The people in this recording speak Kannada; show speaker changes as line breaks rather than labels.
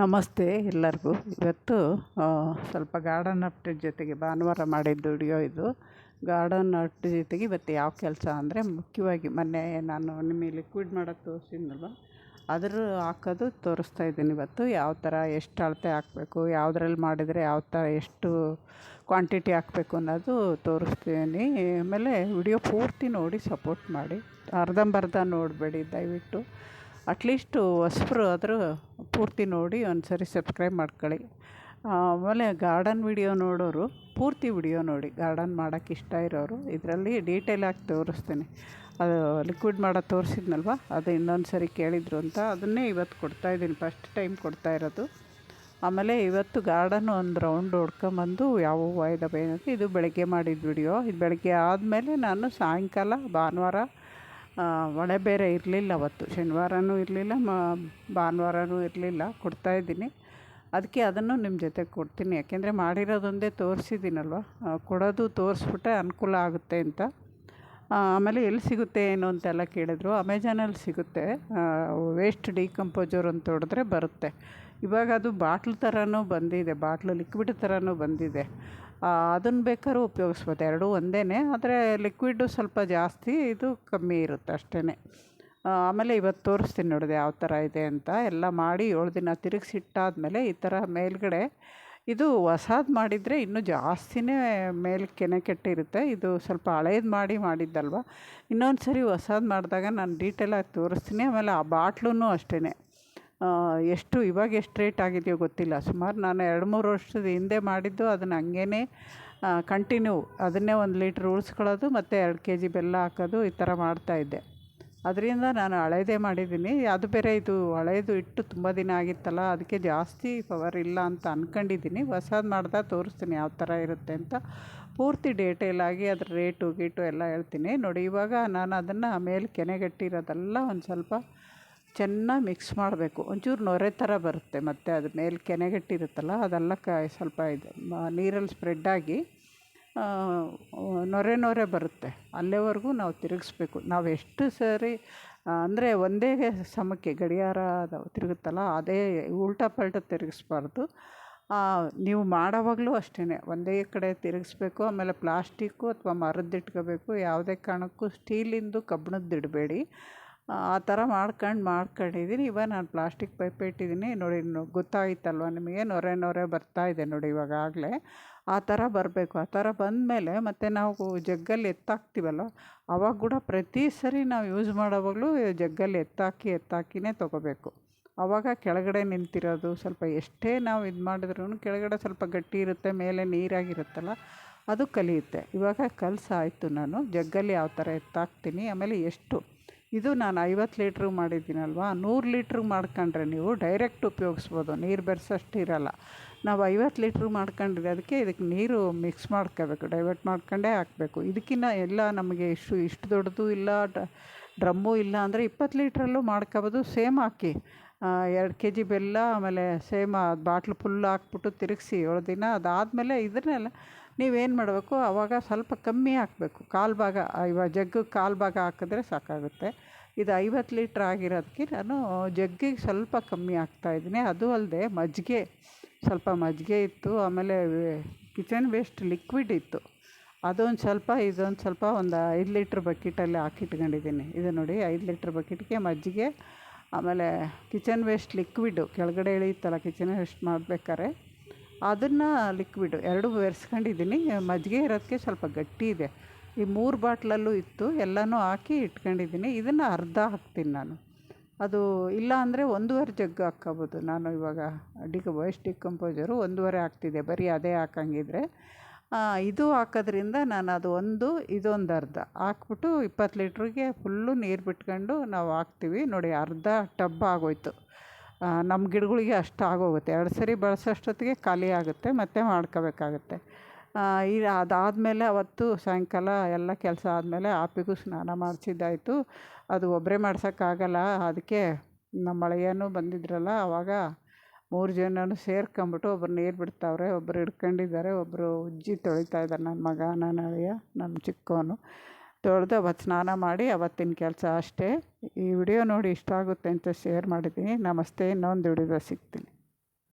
ನಮಸ್ತೆ ಎಲ್ಲರಿಗೂ. ಇವತ್ತು ಸ್ವಲ್ಪ ಗಾರ್ಡನ್ ಅಪ್ಡೇಟ್ ಜೊತೆಗೆ ಭಾನುವಾರ ಮಾಡಿದ್ದು ವಿಡಿಯೋ ಇದು. ಗಾರ್ಡನ್ ಅಪ್ಟ್ ಜೊತೆಗೆ ಇವತ್ತು ಯಾವ ಕೆಲಸ ಅಂದರೆ ಮುಖ್ಯವಾಗಿ ಮೊನ್ನೆ ನಾನು ನಿಮಗೆ ಲಿಕ್ವಿಡ್ ಮಾಡೋದು ತೋರಿಸಿದ್ನಲ್ವ ಅದ್ರ ಹಾಕೋದು ತೋರಿಸ್ತಾ ಇದ್ದೀನಿ ಇವತ್ತು. ಯಾವ ಥರ ಎಷ್ಟು ಅಳತೆ ಹಾಕಬೇಕು, ಯಾವುದ್ರಲ್ಲಿ ಮಾಡಿದರೆ ಯಾವ ಥರ ಎಷ್ಟು ಕ್ವಾಂಟಿಟಿ ಹಾಕಬೇಕು ಅನ್ನೋದು ತೋರಿಸ್ತೀನಿ. ಆಮೇಲೆ ವಿಡಿಯೋ ಪೂರ್ತಿ ನೋಡಿ ಸಪೋರ್ಟ್ ಮಾಡಿ. ಅರ್ಧಂಬರ್ಧ ನೋಡಬೇಡಿ ದಯವಿಟ್ಟು. ಅಟ್ಲೀಸ್ಟು ಹೊಸ್ಬ್ರು ಆದರೂ ಪೂರ್ತಿ ನೋಡಿ ಒಂದು ಸರಿ ಸಬ್ಸ್ಕ್ರೈಬ್ ಮಾಡ್ಕೊಳ್ಳಿ. ಆಮೇಲೆ ಗಾರ್ಡನ್ ವಿಡಿಯೋ ನೋಡೋರು ಪೂರ್ತಿ ವಿಡಿಯೋ ನೋಡಿ. ಗಾರ್ಡನ್ ಮಾಡೋಕ್ಕೆ ಇಷ್ಟ ಇರೋರು ಇದರಲ್ಲಿ ಡೀಟೇಲಾಗಿ ತೋರಿಸ್ತೀನಿ. ಅದು ಲಿಕ್ವಿಡ್ ಮಾಡೋದು ತೋರಿಸಿದ್ನಲ್ವ? ಅದು ಇನ್ನೊಂದು ಸರಿ ಕೇಳಿದರು ಅಂತ ಅದನ್ನೇ ಇವತ್ತು ಕೊಡ್ತಾ ಇದ್ದೀನಿ. ಫಸ್ಟ್ ಟೈಮ್ ಕೊಡ್ತಾ ಇರೋದು. ಆಮೇಲೆ ಇವತ್ತು ಗಾರ್ಡನ್ ಒಂದು ರೌಂಡ್ ಹೊಡ್ಕೊಂಬಂದು ಯಾವ ಹೂವು ಇದ್ದಾವೆ ಇದು ಬೆಳಗ್ಗೆ ಮಾಡಿದ ವಿಡಿಯೋ. ಇದು ಬೆಳಗ್ಗೆ ಆದಮೇಲೆ ನಾನು ಸಾಯಂಕಾಲ ಭಾನುವಾರ ಮಳೆ ಬೇರೆ ಇರಲಿಲ್ಲ ಅವತ್ತು. ಶನಿವಾರವೂ ಇರಲಿಲ್ಲ, ಮ ಭಾನುವಾರವೂ ಇರಲಿಲ್ಲ, ಕೊಡ್ತಾ ಇದ್ದೀನಿ. ಅದಕ್ಕೆ ಅದನ್ನು ನಿಮ್ಮ ಜೊತೆ ಕೊಡ್ತೀನಿ. ಯಾಕೆಂದರೆ ಮಾಡಿರೋದೊಂದೇ ತೋರಿಸಿದ್ದೀನಲ್ವ? ಕೊಡೋದು ತೋರಿಸ್ಬಿಟ್ರೆ ಅನುಕೂಲ ಆಗುತ್ತೆ ಅಂತ. ಆಮೇಲೆ ಎಲ್ಲಿ ಸಿಗುತ್ತೆ ಏನು ಅಂತೆಲ್ಲ ಕೇಳಿದ್ರು. ಅಮೆಜಾನಲ್ಲಿ ಸಿಗುತ್ತೆ. ವೇಸ್ಟ್ ಡಿಕಂಪೋಸರ್ ಅಂತ ಹೊಡೆದ್ರೆ ಬರುತ್ತೆ. ಇವಾಗ ಅದು ಬಾಟ್ಲ್ ಥರನೂ ಬಂದಿದೆ, ಬಾಟ್ಲು ಲಿಕ್ವಿಡ್ ಥರನೂ ಬಂದಿದೆ. ಅದನ್ನು ಬೇಕಾದ್ರೂ ಉಪಯೋಗಿಸ್ಬೋದು. ಎರಡೂ ಒಂದೇ ಆದರೆ ಲಿಕ್ವಿಡ್ಡು ಸ್ವಲ್ಪ ಜಾಸ್ತಿ, ಇದು ಕಮ್ಮಿ ಇರುತ್ತೆ ಅಷ್ಟೇ ಆಮೇಲೆ ಇವತ್ತು ತೋರಿಸ್ತೀನಿ ನೋಡಿದೆ ಯಾವ ಥರ ಇದೆ ಅಂತ. ಎಲ್ಲ ಮಾಡಿ ಏಳು ದಿನ ತಿರುಗಿಸಿಟ್ಟಾದ್ಮೇಲೆ ಈ ಥರ ಮೇಲ್ಗಡೆ ಇದು ಹೊಸಾದು ಮಾಡಿದರೆ ಇನ್ನೂ ಜಾಸ್ತಿನೇ ಮೇಲೆ ಕೆನೆ ಕೆಟ್ಟಿರುತ್ತೆ. ಇದು ಸ್ವಲ್ಪ ಹಳೇದು ಮಾಡಿ ಮಾಡಿದ್ದಲ್ವ. ಇನ್ನೊಂದು ಸರಿ ಹೊಸಾದು ಮಾಡಿದಾಗ ನಾನು ಡೀಟೇಲಾಗಿ ತೋರಿಸ್ತೀನಿ. ಆಮೇಲೆ ಆ ಬಾಟ್ಲೂ ಅಷ್ಟೇ ಎಷ್ಟು, ಇವಾಗ ಎಷ್ಟು ರೇಟ್ ಆಗಿದೆಯೋ ಗೊತ್ತಿಲ್ಲ. ಸುಮಾರು ನಾನು ಎರಡು, ಮೂರು ವರ್ಷದ ಹಿಂದೆ ಮಾಡಿದ್ದು ಅದನ್ನು ಹಂಗೇ ಕಂಟಿನ್ಯೂ ಅದನ್ನೇ ಒಂದು ಲೀಟ್ರ್ ಉಳಿಸ್ಕೊಳ್ಳೋದು ಮತ್ತು ಎರಡು ಕೆ ಜಿ ಬೆಲ್ಲ ಹಾಕೋದು ಈ ಥರ ಮಾಡ್ತಾಯಿದ್ದೆ ಅದರಿಂದ ನಾನು ಹಳೇದೇ ಮಾಡಿದ್ದೀನಿ. ಅದು ಬೇರೆ, ಇದು ಹಳೇದು ಇಟ್ಟು ತುಂಬ ದಿನ ಆಗಿತ್ತಲ್ಲ, ಅದಕ್ಕೆ ಜಾಸ್ತಿ ಪವರ್ ಇಲ್ಲ ಅಂತ ಅಂದ್ಕೊಂಡಿದ್ದೀನಿ ಹೊಸದು ಮಾಡ್ದಾಗ ತೋರಿಸ್ತೀನಿ ಯಾವ ಥರ ಇರುತ್ತೆ ಅಂತ. ಪೂರ್ತಿ ಡೀಟೇಲಾಗಿ ಅದ್ರ ರೇಟು ಗೀಟು ಎಲ್ಲ ಹೇಳ್ತೀನಿ. ನೋಡಿ, ಇವಾಗ ನಾನು ಅದನ್ನು ಮೇಲೆ ಕೆನೆಗಟ್ಟಿರೋದೆಲ್ಲ ಒಂದು ಸ್ವಲ್ಪ ಚೆನ್ನಾಗಿ ಮಿಕ್ಸ್ ಮಾಡಬೇಕು. ಒಂಚೂರು ನೊರೆ ಥರ ಬರುತ್ತೆ ಮತ್ತು ಅದ್ರ ಮೇಲೆ ಕೆನೆಗಟ್ಟಿರುತ್ತಲ್ಲ, ಅದೆಲ್ಲ ಕ ಸ್ವಲ್ಪ ಇದು ನೀರಲ್ಲಿ ಸ್ಪ್ರೆಡ್ಡಾಗಿ ನೊರೆ ನೊರೆ ಬರುತ್ತೆ. ಅಲ್ಲಿವರೆಗೂ ನಾವು ತಿರುಗಿಸ್ಬೇಕು. ನಾವು ಎಷ್ಟು ಸರಿ ಅಂದರೆ ಒಂದೇ ಸಮಕ್ಕೆ ಗಡಿಯಾರ ತಿರುಗುತ್ತಲ್ಲ, ಅದೇ ಉಲ್ಟಾ ಪಲ್ಟ ತಿರುಗಿಸ್ಬಾರ್ದು. ನೀವು ಮಾಡೋವಾಗಲೂ ಅಷ್ಟೇ ಒಂದೇ ಕಡೆ ತಿರುಗಿಸ್ಬೇಕು, ಆಮೇಲೆ ಪ್ಲಾಸ್ಟಿಕ್ಕು ಅಥವಾ ಮರದ್ದು ಇಟ್ಕೋಬೇಕು ಯಾವುದೇ ಕಾರಣಕ್ಕೂ ಸ್ಟೀಲಿಂದು ಕಬ್ಬಿಣದ್ದು ಇಡಬೇಡಿ ಆ ಥರ ಮಾಡ್ಕೊಂಡು ಮಾಡ್ಕೊಂಡಿದ್ದೀನಿ ಇವಾಗ ನಾನು ಪ್ಲಾಸ್ಟಿಕ್ ಪೈಪ್ ಇಟ್ಟಿದ್ದೀನಿ ನೋಡಿ ಗೊತ್ತಾಯಿತಲ್ವ ನಿಮಗೆ? ನೊರೆ ನೊರೆ ಬರ್ತಾಯಿದೆ ನೋಡಿ ಇವಾಗ ಆಗಲೇ. ಆ ಥರ ಬರಬೇಕು. ಆ ಥರ ಬಂದಮೇಲೆ ಮತ್ತು ನಾವು ಜಗ್ಗಲ್ಲಿ ಎತ್ತಾಕ್ತೀವಲ್ಲ, ಅವಾಗ ಕೂಡ ಪ್ರತಿ ಸರಿ ನಾವು ಯೂಸ್ ಮಾಡೋವಾಗಲೂ ಜಗ್ಗಲ್ಲಿ ಎತ್ತಾಕಿ, ಎತ್ತಾಕಿನೇ ತೊಗೋಬೇಕು. ಆವಾಗ ಕೆಳಗಡೆ ನಿಂತಿರೋದು ಸ್ವಲ್ಪ ಎಷ್ಟೇ ನಾವು ಇದು ಮಾಡಿದ್ರೂ ಕೆಳಗಡೆ ಸ್ವಲ್ಪ ಗಟ್ಟಿ ಇರುತ್ತೆ, ಮೇಲೆ ನೀರಾಗಿರುತ್ತಲ್ಲ, ಅದು ಕಲಿಯುತ್ತೆ. ಇವಾಗ ಕಲಸಾಯ್ತು ನಾನು. ಜಗ್ಗಲ್ಲಿ ಯಾವ ಥರ ಎತ್ತಾಕ್ತೀನಿ, ಆಮೇಲೆ ಎಷ್ಟು ಇದು ನಾನು ಐವತ್ತು ಲೀಟ್ರ್ ಮಾಡಿದ್ದೀನಲ್ವ? ನೂರು ಲೀಟ್ರ್ ಮಾಡ್ಕೊಂಡ್ರೆ ನೀವು ಡೈರೆಕ್ಟ್ ಉಪಯೋಗಿಸ್ಬೋದು. ನೀರು ಬೆರೆಸೋಷ್ಟು ಇರೋಲ್ಲ ನಾವು ಐವತ್ತು ಲೀಟ್ರ್ ಮಾಡ್ಕೊಂಡಿದ್ದೆ. ಅದಕ್ಕೆ ಇದಕ್ಕೆ ನೀರು ಮಿಕ್ಸ್ ಮಾಡ್ಕೋಬೇಕು. ಡೈವರ್ಟ್ ಮಾಡ್ಕೊಂಡೇ ಹಾಕಬೇಕು. ಇದಕ್ಕಿನ್ನ ಎಲ್ಲ ನಮಗೆ ಇಷ್ಟು ಇಷ್ಟು ದೊಡ್ಡದು ಇಲ್ಲ ಡ್ರಮ್ಮು ಇಲ್ಲ ಅಂದರೆ ಇಪ್ಪತ್ತು ಲೀಟ್ರಲ್ಲೂ ಮಾಡ್ಕೋಬೋದು. ಸೇಮ್ ಹಾಕಿ. ಎರಡು ಕೆ ಜಿ ಬೆಲ್ಲ, ಆಮೇಲೆ ಸೇಮ್ ಬಾಟ್ಲು ಫುಲ್ ಹಾಕ್ಬಿಟ್ಟು ತಿರುಗಿಸಿ. ಏಳು ದಿನ ಅದಾದಮೇಲೆ ಇದನ್ನೆಲ್ಲ ನೀವೇನು ಮಾಡಬೇಕು? ಆವಾಗ ಸ್ವಲ್ಪ ಕಮ್ಮಿ ಹಾಕಬೇಕು. ಕಾಲು ಭಾಗ ಇವಾಗ ಜಗ್ಗಿಗೆ ಕಾಲು ಭಾಗ ಹಾಕಿದ್ರೆ ಸಾಕಾಗುತ್ತೆ. ಇದು ಐವತ್ತು ಲೀಟ್ರ್ ಆಗಿರೋದಕ್ಕೆ ನಾನು ಜಗ್ಗಿಗೆ ಸ್ವಲ್ಪ ಕಮ್ಮಿ ಹಾಕ್ತಾಯಿದ್ದೀನಿ ಅದು ಅಲ್ಲದೆ ಮಜ್ಜಿಗೆ, ಸ್ವಲ್ಪ ಮಜ್ಜಿಗೆ ಇತ್ತು. ಆಮೇಲೆ ಕಿಚನ್ ವೇಸ್ಟ್ ಲಿಕ್ವಿಡ್ ಇತ್ತು. ಅದೊಂದು ಸ್ವಲ್ಪ, ಇದೊಂದು ಸ್ವಲ್ಪ ಒಂದು ಐದು ಲೀಟ್ರ್ ಬಕೆಟಲ್ಲಿ ಹಾಕಿಟ್ಕೊಂಡಿದ್ದೀನಿ. ಇದು ನೋಡಿ, ಐದು ಲೀಟ್ರ್ ಬಕೆಟ್ಗೆ ಮಜ್ಜಿಗೆ, ಆಮೇಲೆ ಕಿಚನ್ ವೇಸ್ಟ್ ಲಿಕ್ವಿಡು ಕೆಳಗಡೆ ಇಳಿಯುತ್ತಲ್ಲ ಕಿಚನ್ ವೇಸ್ಟ್ ಮಾಡ್ಬೇಕಾದ್ರೆ ಅದನ್ನು ಲಿಕ್ವಿಡ್ ಎರಡೂ ಬೆರೆಸ್ಕೊಂಡಿದ್ದೀನಿ. ಮಜ್ಜಿಗೆ ಇರೋದಕ್ಕೆ ಸ್ವಲ್ಪ ಗಟ್ಟಿ ಇದೆ. ಈ ಮೂರು ಬಾಟ್ಲಲ್ಲೂ ಇತ್ತು. ಎಲ್ಲನೂ ಹಾಕಿ ಇಟ್ಕೊಂಡಿದ್ದೀನಿ. ಇದನ್ನು ಅರ್ಧ ಹಾಕ್ತೀನಿ ನಾನು. ಅದು ಇಲ್ಲ ಅಂದರೆ ಒಂದೂವರೆ ಜಗ್ಗು ಹಾಕ್ಕೋಬೋದು. ನಾನು ಇವಾಗ ಡಿಕ ವೇಸ್ಟ್ ಡಿಕಂಪೋಸರು ಒಂದೂವರೆ ಹಾಕ್ತಿದ್ದೆ. ಬರೀ ಅದೇ ಹಾಕಂಗಿದ್ರೆ. ಇದು ಹಾಕೋದ್ರಿಂದ ನಾನು ಅದು ಒಂದು, ಇದೊಂದು ಅರ್ಧ. ಹಾಕ್ಬಿಟ್ಟು ಇಪ್ಪತ್ತು ಲೀಟ್ರಿಗೆ ಫುಲ್ಲು ನೀರು ಬಿಟ್ಕೊಂಡು ನಾವು ಹಾಕ್ತೀವಿ. ನೋಡಿ, ಅರ್ಧ ಟಬ್ ಆಗೋಯ್ತು. ನಮ್ಮ ಗಿಡಗಳಿಗೆ ಅಷ್ಟು ಆಗೋಗುತ್ತೆ. ಎರಡು ಸರಿ ಬಳಸೋಷ್ಟೊತ್ತಿಗೆ ಖಾಲಿ ಆಗುತ್ತೆ, ಮತ್ತೆ ಮಾಡ್ಕೋಬೇಕಾಗುತ್ತೆ. ಈಗ ಅದಾದಮೇಲೆ ಅವತ್ತು ಸಾಯಂಕಾಲ ಎಲ್ಲ ಕೆಲಸ ಆದಮೇಲೆ ಆಪಿಗೂ ಸ್ನಾನ ಮಾಡಿಸಿದ್ದಾಯ್ತು. ಅದು ಒಬ್ಬರೇ ಮಾಡ್ಸೋಕ್ಕಾಗಲ್ಲ, ಅದಕ್ಕೆ ನಮ್ಮ ಅಳಿಯನೂ ಬಂದಿದ್ರಲ್ಲ ಆವಾಗ ಮೂರು ಜನನು ಸೇರ್ಕೊಂಬಿಟ್ಟು ಒಬ್ರು ನೀರು ಬಿಡ್ತಾವ್ರೆ ಒಬ್ಬರು ಹಿಡ್ಕೊಂಡಿದ್ದಾರೆ ಒಬ್ಬರು ಉಜ್ಜಿ ತೊಳಿತಾ ಇದ್ದಾರೆ ನನ್ನ ಮಗ ನನ್ನ ಅಳಿಯ ನಮ್ಮ ಚಿಕ್ಕವನು ತೊಳೆದು ಅವತ್ತು ಸ್ನಾನ ಮಾಡಿ ಅವತ್ತಿನ ಕೆಲಸ ಅಷ್ಟೇ. ಈ ವಿಡಿಯೋ ನೋಡಿ ಇಷ್ಟ ಆಗುತ್ತೆ ಅಂತ ಶೇರ್ ಮಾಡಿದ್ದೀನಿ. ನಮಸ್ತೆ. ಇನ್ನೊಂದು ವಿಡಿಯೋ ಸಿಗ್ತೀನಿ.